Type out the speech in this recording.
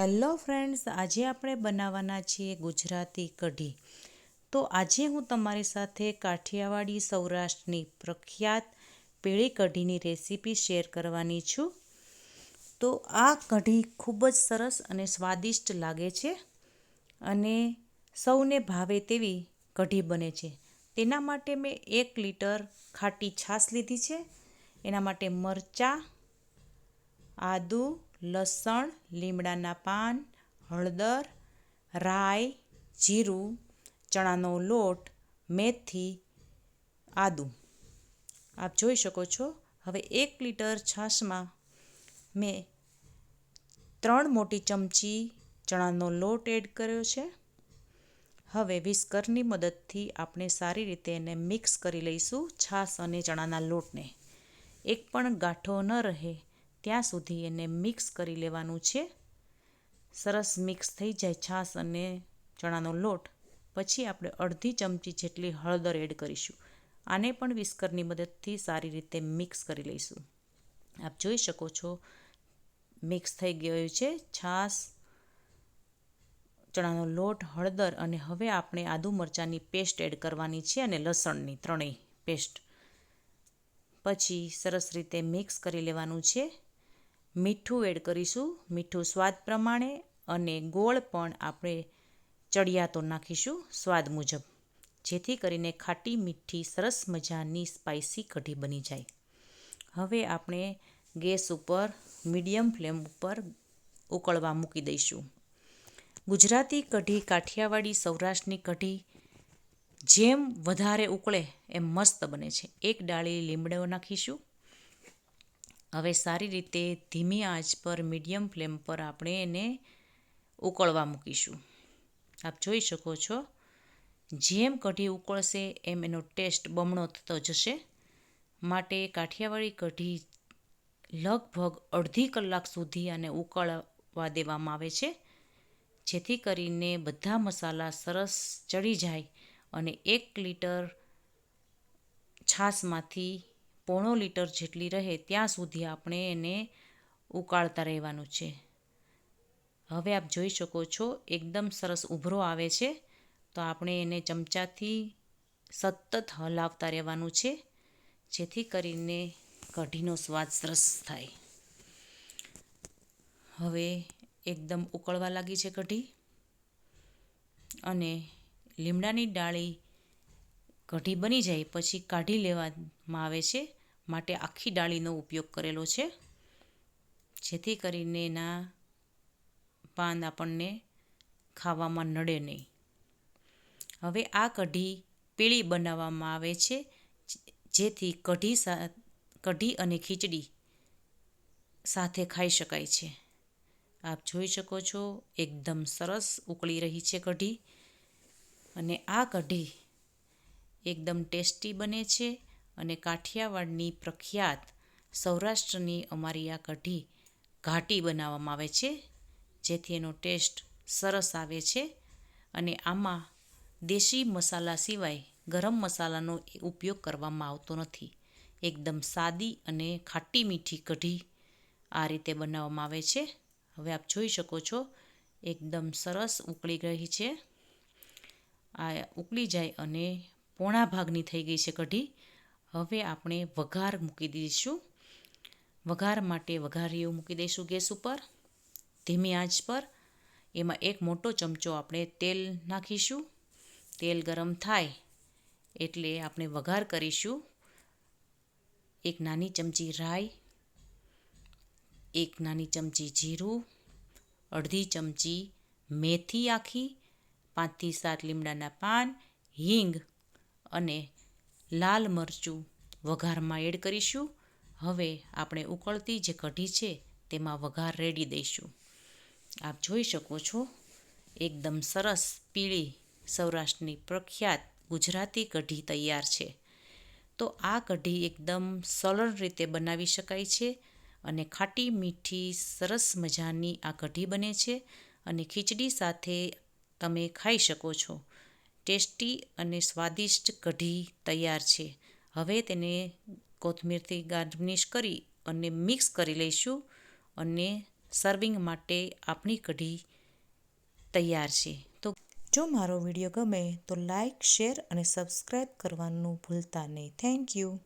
Hello friends, આજે આપણે બનાવવાના છીએ ગુજરાતી કઢી. તો આજે હું તમારી સાથે કાઠિયાવાડી સૌરાષ્ટ્રની પ્રખ્યાત પીળી કઢીની રેસીપી શેર કરવાની છું. તો આ કઢી ખૂબ જ સરસ અને સ્વાદિષ્ટ લાગે છે અને સૌને ભાવે તેવી કઢી બને છે. તેના માટે મેં એક લીટર ખાટી છાશ લીધી છે. એના માટે મરચાં, આદું લસણ, લીમડાના પાન, હળદર, રાઈ, જીરું, ચણાનો લોટ, મેથી, આદું. આપ જોઈ શકો છો, હવે એક લીટર છાશમાં મેં ત્રણ મોટી ચમચી ચણાનો લોટ એડ કર્યો છે. હવે વિસ્કરની મદદથી આપણે સારી રીતે એને મિક્સ કરી લઈશું છાશ અને ચણાના લોટને. એક પણ ગાંઠો ન રહે. ત્યાં સુધી એને મિક્સ કરી લેવાનું છે. સરસ મિક્સ થઈ જાય છાશ અને ચણાનો લોટ. પછી આપણે અડધી ચમચી જેટલી હળદર એડ કરીશું. આને પણ વિસ્કરની મદદથી સારી રીતે મિક્સ કરી લઈશું. આપ જોઈ શકો છો મિક્સ થઈ ગયું છે છાશ, ચણાનો લોટ, હળદર અને હવે આપણે આદુ મરચાંની પેસ્ટ એડ કરવાની છે અને લસણની ત્રણેય પેસ્ટ પછી સરસ રીતે મિક્સ કરી લેવાનું છે. મીઠું એડ કરીશું. મીઠું સ્વાદ પ્રમાણે અને ગોળ પણ આપણે ચડિયાતો નાખીશું સ્વાદ મુજબ. જેથી કરીને ખાટી મીઠી સરસ મજાની સ્પાઇસી કઢી બની જાય. હવે આપણે ગેસ ઉપર, મીડિયમ ફ્લેમ ઉપર ઉકળવા મૂકી દઈશું. ગુજરાતી કઢી કાઠિયાવાડી સૌરાષ્ટ્રની કઢી જેમ વધારે ઉકળે એમ મસ્ત બને છે. એક ડાળી લીમડો નાખીશું. હવે સારી રીતે ધીમી આંચ પર મીડિયમ ફ્લેમ પર આપણે એને ઉકળવા મૂકીશું. આપ જોઈ શકો છો, જેમ કઢી ઉકળશે એમ એનો ટેસ્ટ બમણો થતો જશે. માટે કાઠિયાવાડી કઢી લગભગ અડધી કલાક સુધી આને ઉકળવા દેવામાં આવે છે, જેથી કરીને બધા મસાલા સરસ ચડી જાય અને એક લીટર છાશમાંથી પોણો લીટર જેટલી રહે ત્યાં સુધી આપણે એને ઉકાળતા રહેવાનું છે. હવે આપ જોઈ શકો છો, એકદમ સરસ ઉભરો આવે છે. તો આપણે એને ચમચાથી સતત હલાવતા રહેવાનું છે, જેથી કરીને કઢીનો સ્વાદ સરસ થાય. હવે એકદમ ઉકળવા લાગી છે કઢી. અને લીમડાની ડાળી કઢી બની જાય પછી કાઢી લેવામાં આવે છે. માટે આખી ડાળીનો ઉપયોગ કરેલો છે. જેથી કરીને એના પાન આપણને ખાવામાં નડે નહીં. હવે આ કઢી પીળી બનાવવામાં આવે છે, જેથી કઢી કઢી અને ખીચડી સાથે ખાઈ શકાય છે. આપ જોઈ શકો છો, એકદમ સરસ ઉકળી રહી છે કઢી. અને આ કઢી એકદમ ટેસ્ટી બને છે. અને કાઠિયાવાડની પ્રખ્યાત સૌરાષ્ટ્રની અમારી આ કઢી ઘાટી બનાવવામાં આવે છે, જેથી એનો ટેસ્ટ સરસ આવે છે અને આમાં દેશી મસાલા સિવાય ગરમ મસાલાનો ઉપયોગ કરવામાં આવતો નથી. એકદમ સાદી અને ખાટી મીઠી કઢી આ રીતે બનાવવામાં આવે છે. હવે આપ જોઈ શકો છો, એકદમ સરસ ઉકળી ગઈ છે. આ ઉકળી જાય અને પોણા ભાગની થઈ ગઈ છે કઢી. હવે આપણે વઘાર મૂકી દઈશું. વઘાર માટે વઘારીઓ મૂકી દઈશું ગેસ ઉપર, ધીમી આંચ પર. એમાં એક મોટો ચમચો આપણે તેલ નાખીશું. તેલ ગરમ થાય એટલે આપણે વઘાર કરીશું. એક નાની ચમચી રાઈ, એક નાની ચમચી જીરું, અડધી ચમચી મેથી આખી પાંચથી સાત લીમડાના પાન, હિંગ અને લાલ મરચું વઘારમાં એડ કરીશું. હવે આપણે ઉકળતી જે કઢી છે તેમાં વઘાર રેડી દઈશું. આપ જોઈ શકો છો, એકદમ સરસ પીળી સૌરાષ્ટ્રની પ્રખ્યાત ગુજરાતી કઢી તૈયાર છે. તો આ કઢી એકદમ સરળ રીતે બનાવી શકાય છે અને ખાટી મીઠી સરસ મજાની આ કઢી બને છે અને ખીચડી સાથે તમે ખાઈ શકો છો. ટેસ્ટી અને સ્વાદિષ્ટ કઢી તૈયાર છે. હવે તેને કોથમીરથી ગાર્નિશ કરી અને મિક્સ કરી લઈશું અને સર્વિંગ માટે આપણી કઢી તૈયાર છે. તો જો મારો વીડિયો ગમે તો લાઈક, શેર અને સબસ્ક્રાઈબ કરવાનું ભૂલતા નહીં. Thank you.